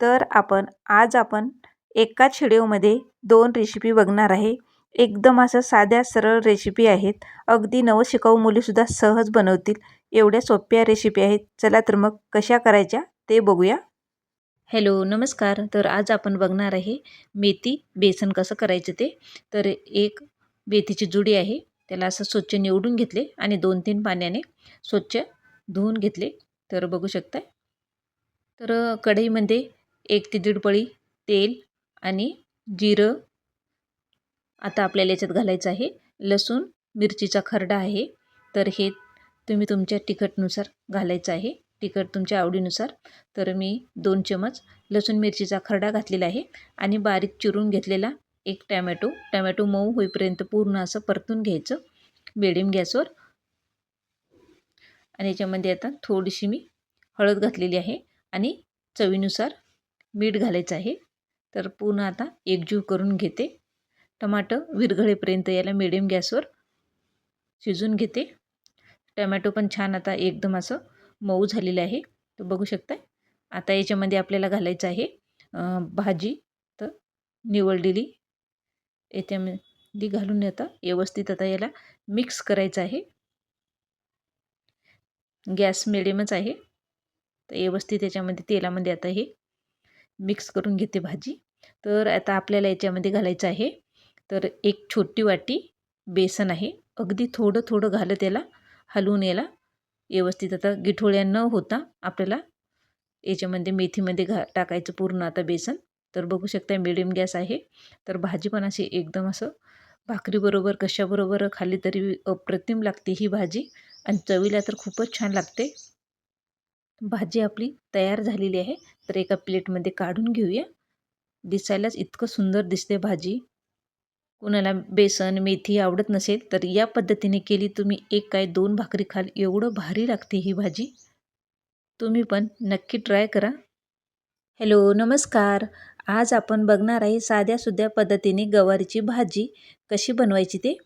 तर आपण आज आपण एकाच व्हिडिओमध्ये दोन रेसिपी बघणार आहे. एकदम असं साध्या सरळ रेसिपी आहेत. अगदी नवशिकाऊ मुलीसुद्धा सहज बनवतील. एवढ्या सोप्या रेसिपी आहेत. चला तर मग कशा करायच्या ते बघूया. हॅलो नमस्कार. तर आज आपण बघणार आहे मेथी बेसन कसं करायचं ते. तर एक मेथीची जुडी आहे. त्याला असं स्वच्छ निवडून घेतले आणि दोन तीन पाण्याने स्वच्छ धुवून घेतले. तर बघू शकताय. तर कढईमध्ये एक ते दीड पळी तेल आणि जिरं. आता आपल्याला याच्यात घालायचं आहे. लसूण मिरचीचा खरडा आहे. तर हे तुम्ही तुमच्या तिखटनुसार घालायचं आहे. तिखट तुमच्या आवडीनुसार. तर मी दोन चमच लसूण मिरचीचा खरडा घातलेला आहे आणि बारीक चिरून घेतलेला एक टॅमॅटो. टॅमॅटो मऊ होईपर्यंत पूर्ण असं परतून घ्यायचं. मिडियम गॅसवर. आणि याच्यामध्ये आता थोडीशी मी हळद घातलेली आहे आणि चवीनुसार मीठ घालायचं आहे. तर पूर्ण आता एकजीव करून घेते. टमाटर विरघळेपर्यंत याला मिडियम गॅसवर शिजून घेते. टमॅटो पण छान आता एकदम असं मऊ झालेलं आहे. तर बघू शकता आता याच्यामध्ये आपल्याला घालायचं आहे भाजी. तर निवडलेली याच्यामध्ये घालून आता व्यवस्थित आता याला मिक्स करायचं आहे. गॅस मिडियमच आहे. तर व्यवस्थित याच्यामध्ये तेलामध्ये आता हे मिक्स करून घेते भाजी. तर आता आपल्याला याच्यामध्ये घालायचं आहे. तर एक छोटी वाटी बेसन आहे. अगदी थोडं थोडं घालत याला हलवून याला व्यवस्थित आता गिठोळ्या न होता आपल्याला याच्यामध्ये मेथीमध्ये घा टाकायचं पूर्ण आता बेसन. तर बघू शकता मिडियम गॅस आहे. तर भाजी पण अशी एकदम असं भाकरीबरोबर कशाबरोबर खाल्ली तरी अप्रतिम लागते ही भाजी. आणि चवीला तर खूपच छान लागते. भाजी आपली तयार झालेली आहे. तर एका प्लेटमध्ये काढून घेऊया. दिसायलाच इतकं सुंदर दिसते भाजी. कुणाला बेसन मेथी आवडत नसेल तर या पद्धतीने केली तुम्ही. एक काय दोन भाकरी खाल. एवढं भारी लागते ही भाजी. तुम्ही पण नक्की ट्राय करा. हॅलो नमस्कार. आज आपण बघणार आहे साध्यासुध्या पद्धतीने गवारीची भाजी कशी बनवायची ते.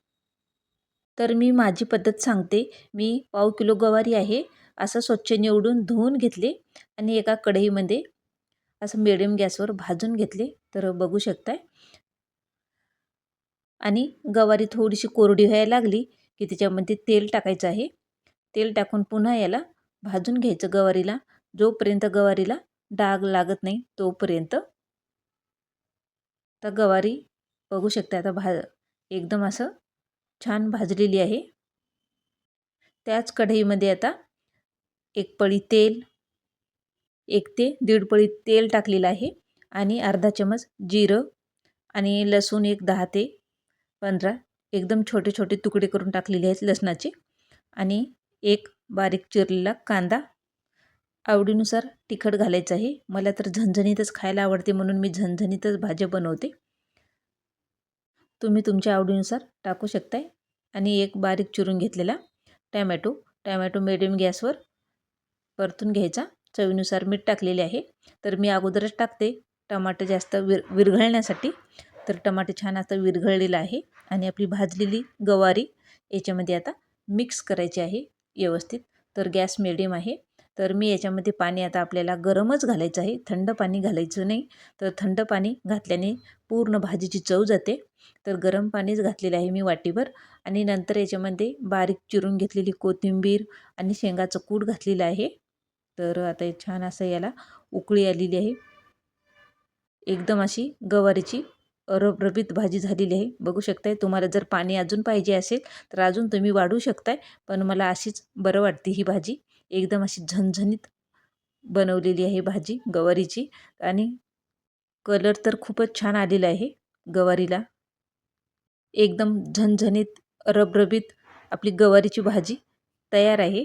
तर मी माझी पद्धत सांगते. मी पाव किलो गवारी आहे. असं स्वच्छ निवडून धुवून घेतले आणि एका कढईमध्ये असं मिडियम गॅसवर भाजून घेतले. तर बघू शकताय. आणि गवारी थोडीशी कोरडी व्हायला लागली की त्याच्यामध्ये तेल टाकायचं आहे. तेल टाकून पुन्हा याला भाजून घ्यायचं गवारीला. जोपर्यंत गवारीला डाग लागत नाही तोपर्यंत तर गवारी बघू शकता आता भा एकदम असं छान भाजलेली आहे. त्याच कढईमध्ये आता एक पळी तेल एक ते दीड पळी तेल टाकलेलं आहे आणि अर्धा चमच जिरं आणि लसूण एक दहा ते पंधरा एकदम छोटे छोटे तुकडे करून टाकलेले आहेत लसणाचे आणि एक बारीक चिरलेला कांदा आवडीनुसार तिखट घालायचं आहे. मला तर झणझणीतच खायला आवडते म्हणून मी झणझणीतच भाज्या बनवते. तुम्ही तुमच्या आवडीनुसार टाकू शकताय. आणि एक बारीक चिरून घेतलेला टॅमॅटो टॅमॅटो मिडियम गॅसवर परतून घ्यायचा. चवीनुसार मीठ टाकलेले आहे. तर मी अगोदरच टाकते. टमाटे जास्त विर विरघळण्यासाठी. तर टमाटे छान आता विरघळलेलं आहे. आणि आपली भाजलेली गवारी याच्यामध्ये आता मिक्स करायची आहे व्यवस्थित. तर गॅस मिडियम आहे. तर मी याच्यामध्ये पाणी आता आपल्याला गरमच घालायचं आहे. थंड पाणी घालायचं नाही. तर थंड पाणी घातल्याने पूर्ण भाजीची चव जाते. तर गरम पाणीच घातलेलं आहे मी वाटीभर. आणि नंतर याच्यामध्ये बारीक चिरून घेतलेली कोथिंबीर आणि शेंगाचं कूट घातलेलं आहे. तर आता छान असं याला उकळी आलेली आहे. एकदम अशी गवारीची रबरबीत भाजी झालेली आहे. बघू शकताय तुम्हाला जर पाणी अजून पाहिजे असेल तर अजून तुम्ही वाढू शकताय पण मला अशीच बरं वाटते ही भाजी. एकदम अशी झणझणीत बनवलेली आहे भाजी गवारीची. आणि कलर तर खूपच छान आलेला आहे गवारीला. एकदम झणझणीत रबरबीत आपली गवारीची भाजी तयार आहे.